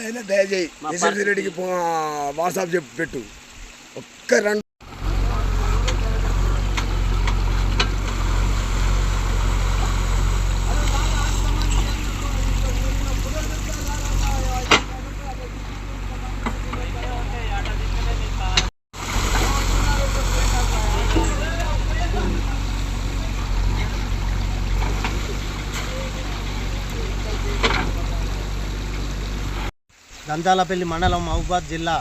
అయినా దయచేయి రెడ్డికి వాట్సాప్ చెప్పి పెట్టు. ఒక్క రెండు దంతాలపల్లి మండలం మహబూబాద్ జిల్లా.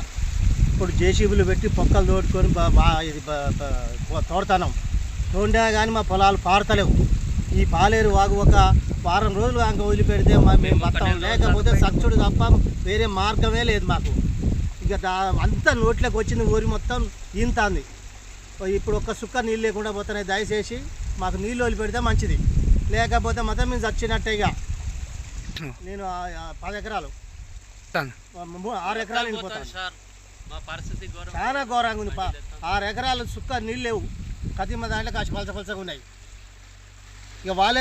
ఇప్పుడు జేసీబీలు పెట్టి పొక్కలు తోడుకొని ఇది తోడుతున్నాం తోడినా కానీ మా పొలాలు పారతలేవు. ఈ పాలేరు వాగు ఒక వారం రోజులు అంక వదిలిపెడితే మేము బతాం లేకపోతే సచ్చుడు తప్ప వేరే మార్గమే లేదు మాకు. ఇక అంతా నోట్లోకి వచ్చింది ఊరి మొత్తం ఈంతాంది. ఇప్పుడు ఒక్క సుక్క నీళ్ళు లేకుండా పోతున్నాయి దయచేసి మాకు నీళ్ళు వదిలిపెడితే మంచిది. లేకపోతే మొత్తం మేము చచ్చినట్టే ఇక. నేను పది ఎకరాలు. మూ- ఆరు ఎకరాలు వెళ్ళిపోతాను. సార్. మా పరిస్థితి ఘోరం. చాలా ఘోరంగా ఉంది పా- ఆరు ఎకరాలు సుక్క నీళ్ళు లేవు. కదిమ దాంట్లో కాసి పలస పలసగా ఉన్నాయి. ఇక వాళ్ళే